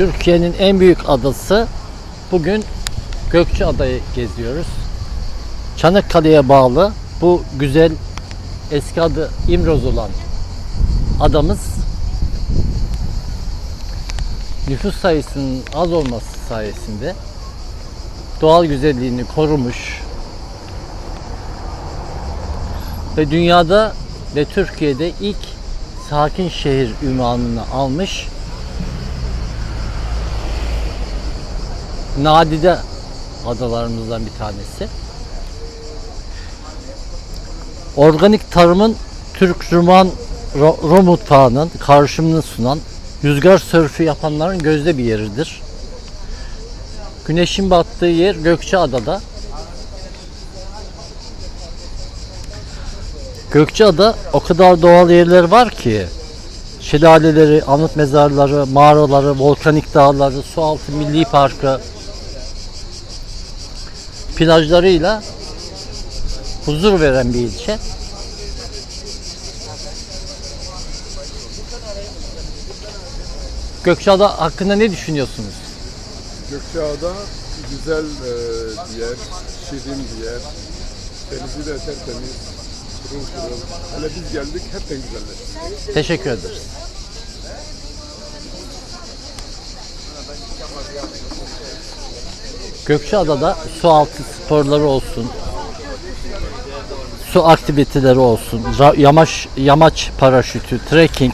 Türkiye'nin en büyük adası. Bugün Gökçeada'yı geziyoruz. Çanakkale'ye bağlı bu güzel eski adı İmroz olan adamız nüfus sayısının az olması sayesinde doğal güzelliğini korumuş ve dünyada ve Türkiye'de ilk sakin şehir ünvanını almış nadide adalarımızdan bir tanesi. Organik tarımın Türk Ruman Ro- mutfağının karşımını sunan rüzgar sörfü yapanların gözde bir yeridir. Güneşin battığı yer Gökçeada'da. Gökçeada o kadar doğal yerler var ki şelaleleri, anıt mezarları, mağaraları, volkanik dağları, sualtı milli parkı, plajlarıyla huzur veren bir ilçe. Gökçeada hakkında ne düşünüyorsunuz? Gökçeada güzel e, bir yer, şirin bir yer. Denizi de tertemiz, pırıl pırıl. Hele biz geldik hepten güzelleşti. Teşekkür ederiz. Gökçeada'da su altı sporları olsun, su aktiviteleri olsun, yamaç yamaç paraşütü, trekking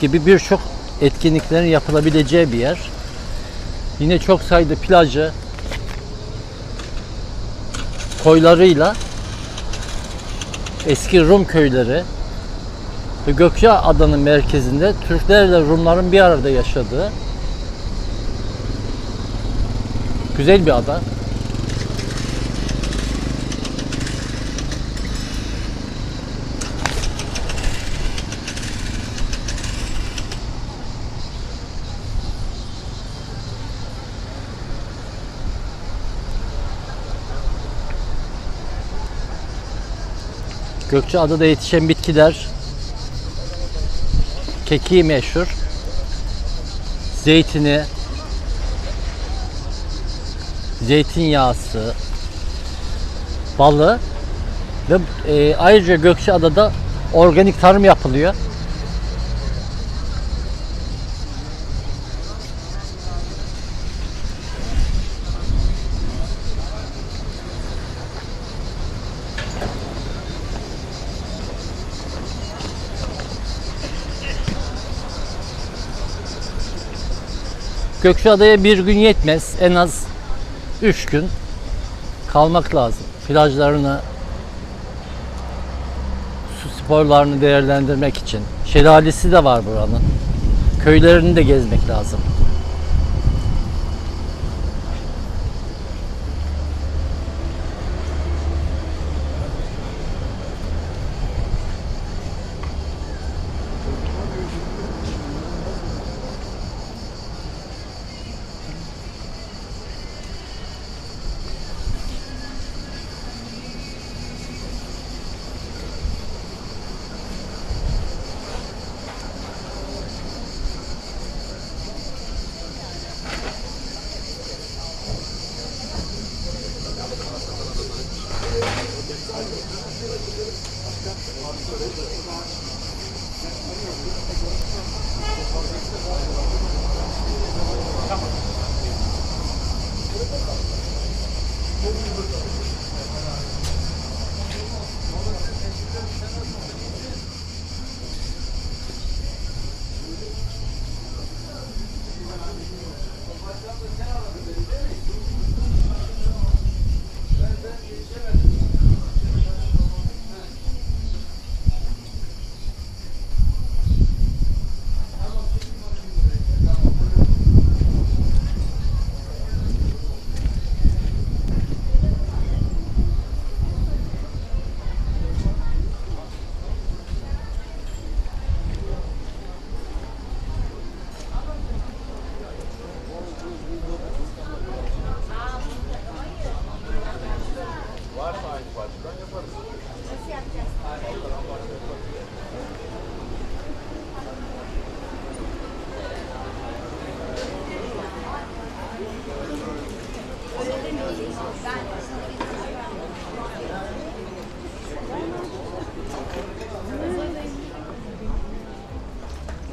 gibi birçok etkinliklerin yapılabileceği bir yer. Yine çok sayıda plajı, koylarıyla eski Rum köyleri ve Gökçeada'nın merkezinde Türklerle Rumların bir arada yaşadığı güzel bir ada. Gökçeada'da yetişen bitkiler kekiği meşhur. Zeytini, zeytinyağısı, balı ve e, ayrıca Gökçeada'da organik tarım yapılıyor. Gökçeada'ya bir gün yetmez. En az 3 gün kalmak lazım. Plajlarını, sporlarını değerlendirmek için. Şelalesi de var buranın. Köylerini de gezmek lazım. Absolutely.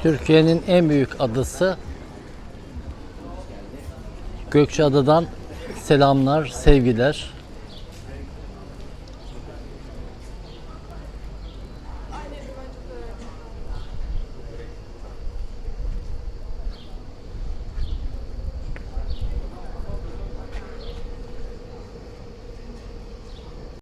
Türkiye'nin en büyük adası Gökçeada'dan selamlar, sevgiler.